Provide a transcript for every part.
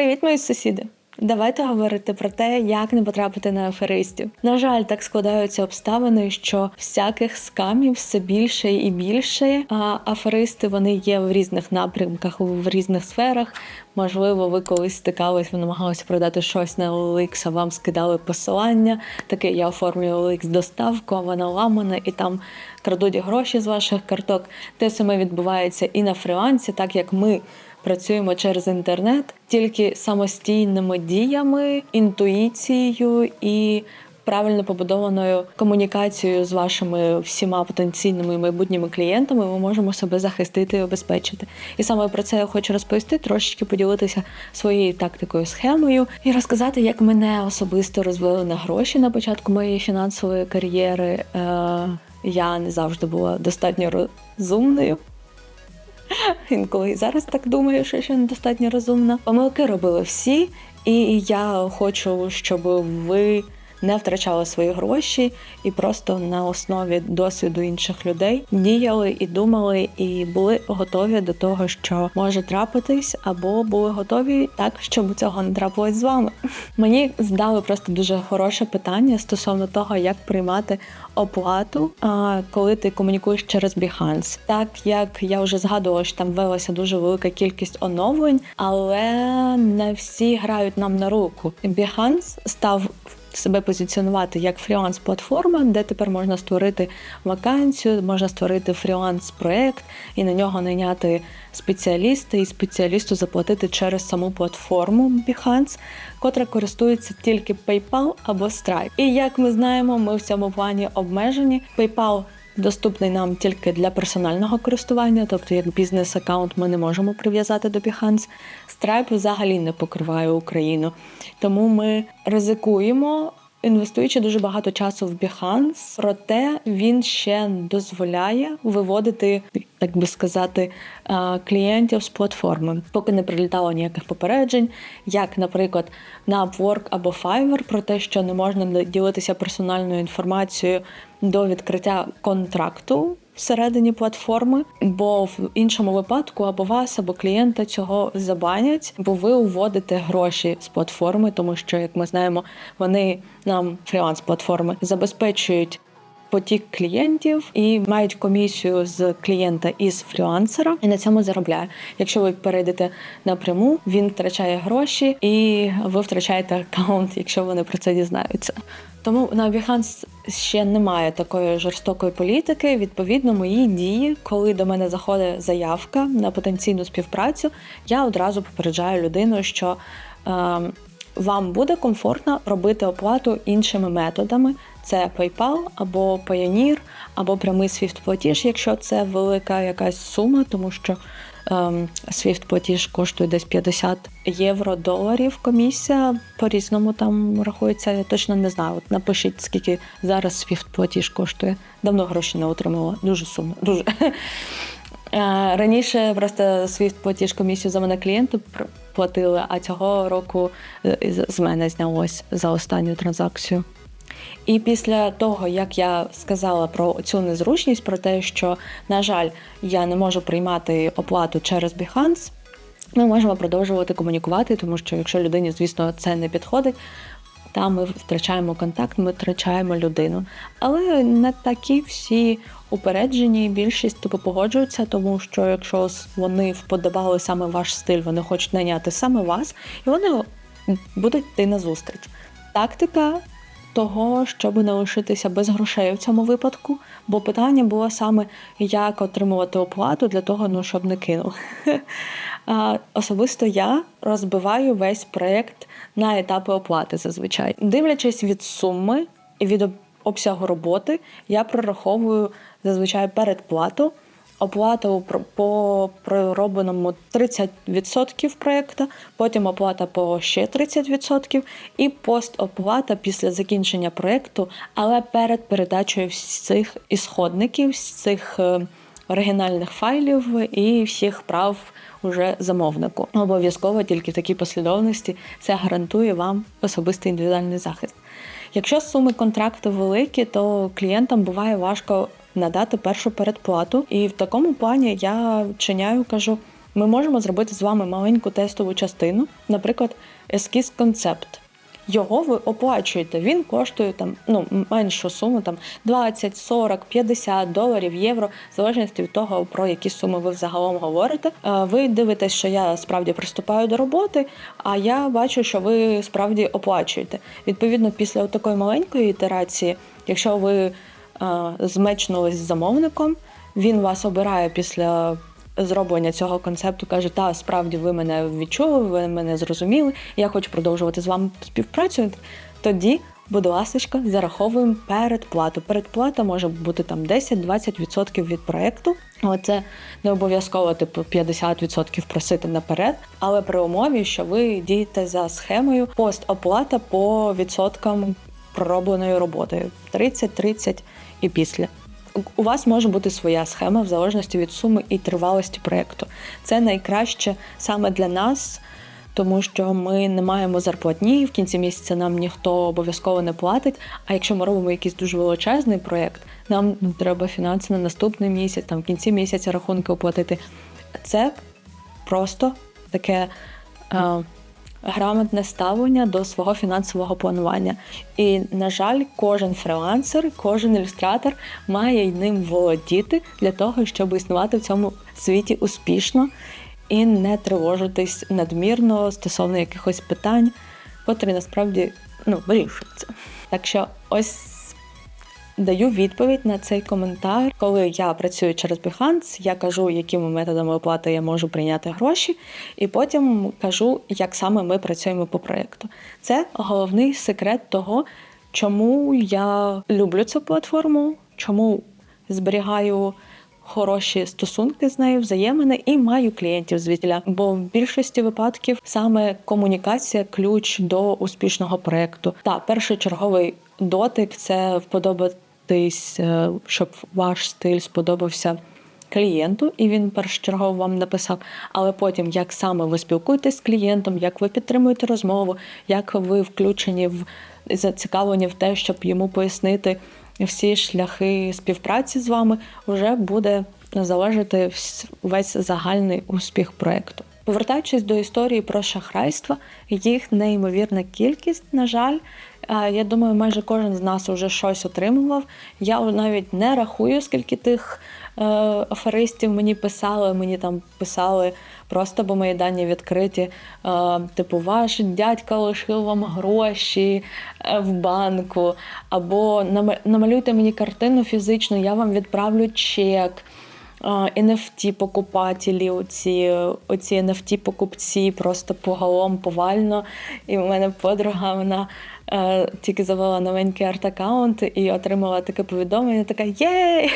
Привіт, мої сусіди! Давайте говорити про те, як не потрапити на аферистів. На жаль, так складаються обставини, що всяких скамів все більше і більше. А аферисти вони є в різних напрямках, в різних сферах. Можливо, ви колись стикались, ви намагалися продати щось на OLX, а вам скидали посилання. Таке я оформлюю OLX доставку, а вона ламана, і там крадуть гроші з ваших карток. Те саме відбувається і на фрілансі, так як ми працюємо через інтернет тільки самостійними діями, інтуїцією і правильно побудованою комунікацією з вашими всіма потенційними майбутніми клієнтами. Ми можемо себе захистити і обезпечити. І саме про це я хочу розповісти, трошечки поділитися своєю тактикою, схемою і розказати, як мене особисто розвели на гроші на початку моєї фінансової кар'єри. Е, я не завжди була достатньо розумною. Інколи і зараз так думаю, що ще недостатньо розумна. Помилки робили всі, і я хочу, щоб ви не втрачали свої гроші і просто на основі досвіду інших людей діяли і думали, і були готові до того, що може трапитись, або були готові так, щоб цього не трапилось з вами. Мені здали просто дуже хороше питання стосовно того, як приймати оплату, коли ти комунікуєш через Behance. Так як я вже згадувала, що там велася дуже велика кількість оновлень, але не всі грають нам на руку. Behance став себе позиціонувати як фріланс-платформа, де тепер можна створити вакансію, можна створити фріланс-проект і на нього найняти спеціаліста і спеціалісту заплатити через саму платформу Behance, котра користується тільки PayPal або Stripe. І як ми знаємо, ми в цьому плані обмежені. PayPal доступний нам тільки для персонального користування, тобто як бізнес-аккаунт ми не можемо прив'язати до Behance. Stripe взагалі не покриває Україну. Тому ми ризикуємо. Інвестуючи дуже багато часу в Behance, проте він ще дозволяє виводити, так би сказати, клієнтів з платформи, поки не прилітало ніяких попереджень, як, наприклад, на Upwork або Fiverr, про те, що не можна ділитися персональною інформацією до відкриття контракту всередині платформи, бо в іншому випадку або вас, або клієнта цього забанять, бо ви уводите гроші з платформи, тому що, як ми знаємо, вони нам фріланс-платформи забезпечують. Потік клієнтів і мають комісію з клієнта із фрілансера, і на цьому заробляє. Якщо ви перейдете напряму, він втрачає гроші, і ви втрачаєте аккаунт, якщо вони про це дізнаються. Тому на Behance ще немає такої жорстокої політики. Відповідно, мої дії, коли до мене заходить заявка на потенційну співпрацю, я одразу попереджаю людину, що е, вам буде комфортно робити оплату іншими методами. Це PayPal або Payoneer, або прямий Swift платіж, якщо це велика якась сума, тому що ем, Swift платіж коштує десь 50 євро доларів. Комісія по різному там рахується. Я точно не знаю. От напишіть, скільки зараз Swift платіж коштує. Давно гроші не отримала. Дуже сумно. Дуже. Е, раніше просто Swift платіж комісію за мене клієнту платили, а цього року е, з мене знялось за останню транзакцію. І після того, як я сказала про цю незручність, про те, що, на жаль, я не можу приймати оплату через Behance, ми можемо продовжувати комунікувати, тому що якщо людині, звісно, це не підходить, там ми втрачаємо контакт, ми втрачаємо людину. Але не такі всі упереджені, більшість типу погоджуються, тому що якщо вони вподобали саме ваш стиль, вони хочуть найняти саме вас, і вони будуть йти на зустріч. Тактика того, щоб не лишитися без грошей в цьому випадку, бо питання було саме, як отримувати оплату для того, ну щоб не кинув. Особисто я розбиваю весь проєкт на етапи оплати зазвичай. Дивлячись від суми і від обсягу роботи, я прораховую зазвичай передплату оплата по проробленому 30% проєкту, потім оплата по ще 30% і постоплата після закінчення проєкту, але перед передачею всіх ісходників, з цих е, оригінальних файлів і всіх прав уже замовнику. Обов'язково тільки в такій послідовності це гарантує вам особистий індивідуальний захист. Якщо суми контракту великі, то клієнтам буває важко надати першу передплату. І в такому плані я чиняю, кажу. Ми можемо зробити з вами маленьку тестову частину, наприклад, ескіз концепт. Його ви оплачуєте. Він коштує там ну меншу суму, там 20, 40, 50 доларів, євро, в залежності від того, про які суми ви взагалом говорите. Е, Ви дивитесь, що я справді приступаю до роботи, а я бачу, що ви справді оплачуєте. Відповідно, після такої маленької ітерації, якщо ви е, змечнулись з замовником, він вас обирає після зроблення цього концепту каже: та справді ви мене відчули, ви мене зрозуміли, я хочу продовжувати з вами співпрацю. Тоді, будь ласка, зараховуємо передплату. Передплата може бути там 10-20% від проекту. Але це не обов'язково типу 50% просити наперед. Але при умові, що ви дієте за схемою постоплата по відсоткам проробленої роботи 30-30 і після. У вас може бути своя схема в залежності від суми і тривалості проєкту. Це найкраще саме для нас, тому що ми не маємо зарплатні, в кінці місяця нам ніхто обов'язково не платить. А якщо ми робимо якийсь дуже величезний проєкт, нам треба фінанси на наступний місяць, там в кінці місяця рахунки оплатити. Це просто таке. Е, грамотне ставлення до свого фінансового планування. І, на жаль, кожен фрилансер, кожен ілюстратор має ним володіти для того, щоб існувати в цьому світі успішно і не тривожитись надмірно стосовно якихось питань, котрі насправді ну, вирішуються. Так що ось даю відповідь на цей коментар. Коли я працюю через Behance, я кажу, якими методами оплати я можу прийняти гроші, і потім кажу, як саме ми працюємо по проєкту. Це головний секрет того, чому я люблю цю платформу, чому зберігаю. Хороші стосунки з нею, взаємини і маю клієнтів звідтіля. Бо в більшості випадків саме комунікація ключ до успішного проекту. Та першочерговий дотик це вподобати старатись, е, щоб ваш стиль сподобався клієнту, і він першочергово вам написав. Але потім, як саме ви спілкуєтесь з клієнтом, як ви підтримуєте розмову, як ви включені в зацікавлені в те, щоб йому пояснити всі шляхи співпраці з вами, вже буде залежати весь загальний успіх проекту. Повертаючись до історії про шахрайства, їх неймовірна кількість, на жаль, я думаю, майже кожен з нас вже щось отримував. Я навіть не рахую, скільки тих е, аферистів мені писали. Мені там писали просто, бо мої дані відкриті. Е, типу, ваш дядька лишив вам гроші е, в банку, або намалюйте мені картину фізичну, я вам відправлю чек. NFT покупателі, оці оці NFT покупці просто поголом повально. І в мене подруга вона е, тільки завела новенький арт-аккаунт і отримала таке повідомлення. Така єй!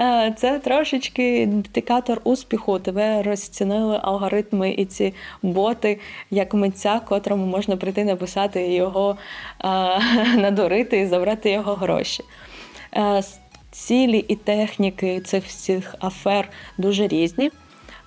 Е, це трошечки індикатор успіху. Тебе розцінили алгоритми і ці боти як митця, котрому можна прийти написати його, е, надурити і забрати його гроші. Е, цілі і техніки цих всіх афер дуже різні.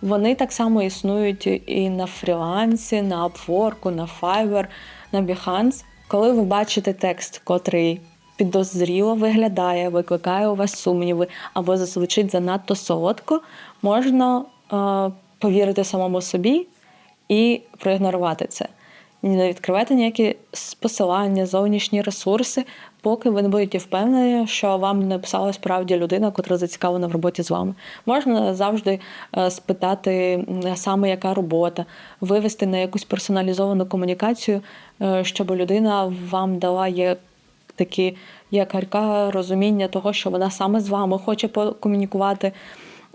Вони так само існують і на фрілансі, на Upwork, на Fiverr, на Behance. Коли ви бачите текст, котрий підозріло виглядає, викликає у вас сумніви або зазвучить занадто солодко, можна е, повірити самому собі і проігнорувати це. Не відкривайте ніякі посилання, зовнішні ресурси, поки ви не будете впевнені, що вам написала справді людина, котра зацікавлена в роботі з вами. Можна завжди е, спитати саме, яка робота, вивести на якусь персоналізовану комунікацію, е, щоб людина вам дала є такі якарька розуміння того, що вона саме з вами хоче покомунікувати.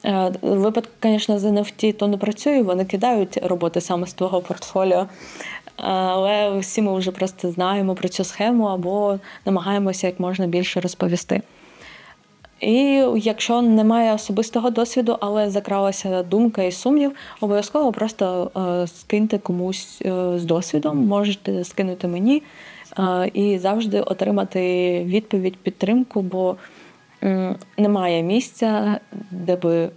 Е, випадку, звісно, з NFT то не працює, вони кидають роботи саме з твого портфоліо але всі ми вже просто знаємо про цю схему або намагаємося як можна більше розповісти. І якщо немає особистого досвіду, але закралася думка і сумнів, обов'язково просто е, скиньте комусь е, з досвідом, можете скинути мені е, і завжди отримати відповідь, підтримку, бо немає місця, де би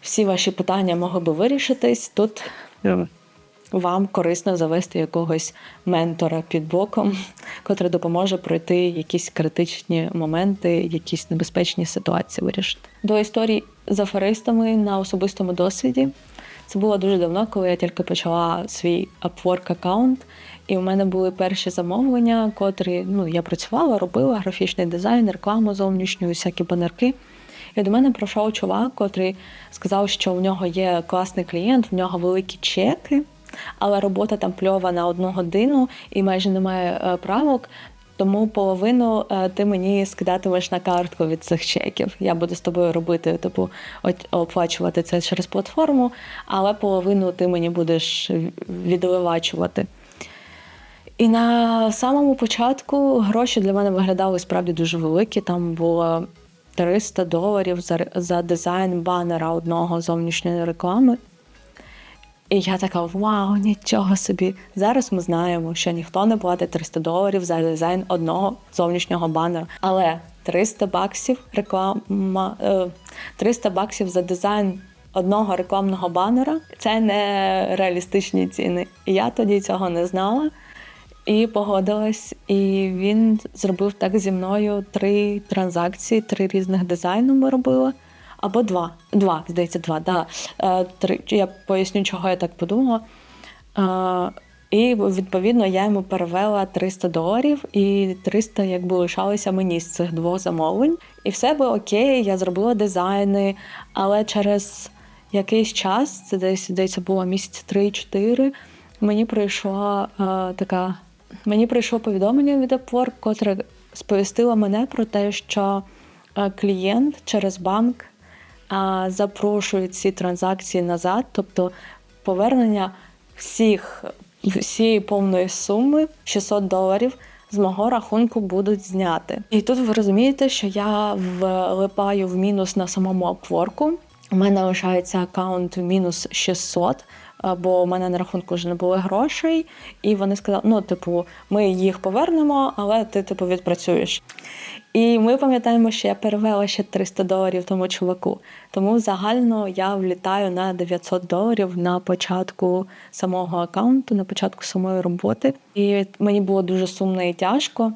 всі ваші питання могли би вирішитись. Тут вам корисно завести якогось ментора під боком, котрий допоможе пройти якісь критичні моменти, якісь небезпечні ситуації вирішити. До історії з аферистами на особистому досвіді. Це було дуже давно, коли я тільки почала свій Upwork аккаунт. І в мене були перші замовлення, котрі ну, я працювала, робила графічний дизайн, рекламу зовнішню, всякі банерки. І до мене прийшов чувак, котрий сказав, що в нього є класний клієнт, в нього великі чеки, але робота там пльова на одну годину і майже немає е, правок. Тому половину е, ти мені скидатимеш на картку від цих чеків. Я буду з тобою робити, типу, оплачувати це через платформу, але половину ти мені будеш відливачувати. І на самому початку гроші для мене виглядали справді дуже великі. Там було 300 доларів за, за дизайн банера одного зовнішньої реклами. І я така, вау, нічого собі. Зараз ми знаємо, що ніхто не платить 300 доларів за дизайн одного зовнішнього банера. Але 300 баксів реклама, е, 300 баксів за дизайн одного рекламного банера це не реалістичні ціни. І я тоді цього не знала. І погодилась, і він зробив так зі мною три транзакції, три різних дизайну ми робили. Або два. Два, здається, два. Да. Е, три. Я поясню, чого я так подумала. Е, і відповідно я йому перевела 300 доларів, і 300 якби лишалися мені з цих двох замовлень. І все було окей, я зробила дизайни, але через якийсь час, це десь здається, було місяць 3-4, мені прийшла е, така. Мені прийшло повідомлення від Upwork, котре сповістило мене про те, що е, клієнт через банк запрошує ці транзакції назад, тобто повернення всіх всієї повної суми 600 доларів з мого рахунку будуть зняти. І тут ви розумієте, що я влипаю в мінус на самому Upwork. У мене лишається аккаунт мінус 600, а, бо у мене на рахунку вже не було грошей, і вони сказали: ну, типу, ми їх повернемо, але ти типу відпрацюєш. І ми пам'ятаємо, що я перевела ще 300 доларів тому чуваку. Тому загально я влітаю на 900 доларів на початку самого аккаунту, на початку самої роботи. І мені було дуже сумно і тяжко,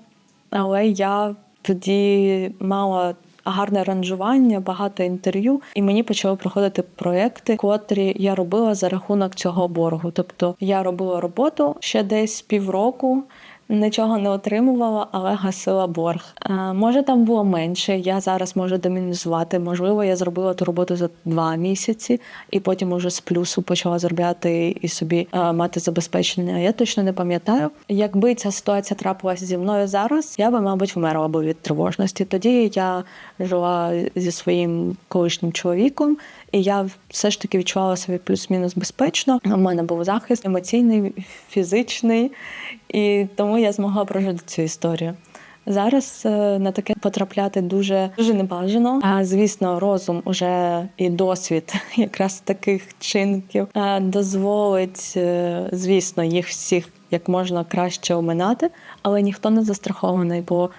але я тоді мала гарне аранжування, багато інтерв'ю, і мені почали проходити проекти, котрі я робила за рахунок цього боргу. Тобто я робила роботу ще десь півроку. Нічого не отримувала, але гасила борг. А, може, там було менше. Я зараз можу домінізувати. Можливо, я зробила ту роботу за два місяці, і потім уже з плюсу почала заробляти і собі а, мати забезпечення. Я точно не пам'ятаю. Якби ця ситуація трапилася зі мною зараз, я би, мабуть, вмерла би від тривожності. Тоді я жила зі своїм колишнім чоловіком, і я все ж таки відчувала себе плюс-мінус безпечно. У мене був захист емоційний, фізичний, і тому я змогла прожити цю історію. Зараз е, на таке потрапляти дуже дуже небажано. А звісно, розум уже і досвід якраз таких чинків е, дозволить, е, звісно, їх всіх як можна краще оминати, але ніхто не застрахований, бо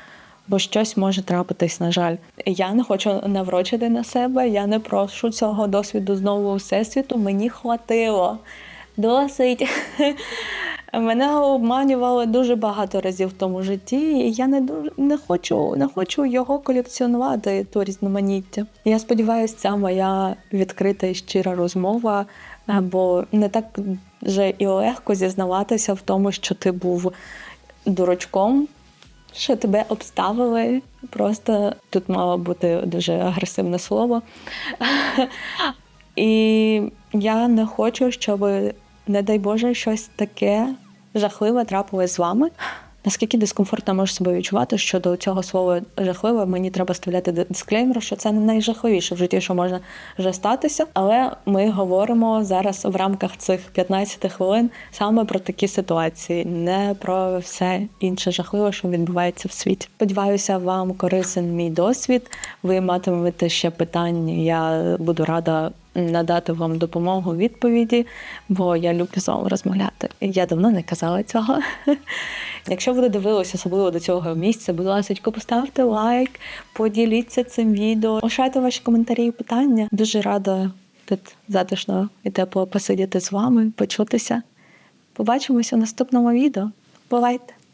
бо щось може трапитись, на жаль. Я не хочу наврочити на себе, я не прошу цього досвіду знову у всесвіту. Мені хватило. Досить. Мене обманювали дуже багато разів в тому житті, і я не дуже не хочу, не хочу його колекціонувати, то різноманіття. Я сподіваюся, ця моя відкрита і щира розмова, бо не так вже і легко зізнаватися в тому, що ти був дурачком, що тебе обставили. Просто тут мало бути дуже агресивне слово. І я не хочу, щоб, не дай Боже, щось таке жахливе трапилось з вами. Наскільки дискомфортно можу себе відчувати, що до цього слова жахливе мені треба ставляти дисклеймер, що це не найжахливіше в житті, що може вже статися. Але ми говоримо зараз в рамках цих 15 хвилин саме про такі ситуації, не про все інше жахливе, що відбувається в світі. Сподіваюся, вам корисен мій досвід. Ви матимете ще питання. Я буду рада надати вам допомогу відповіді, бо я люблю з вами розмовляти. Я давно не казала цього. Якщо ви дивилися особливо до цього місця, будь ласка, поставте лайк, поділіться цим відео, лишайте ваші коментарі і питання. Дуже рада тут затишно і тепло посидіти з вами, почутися. Побачимося в наступному відео. Бувайте!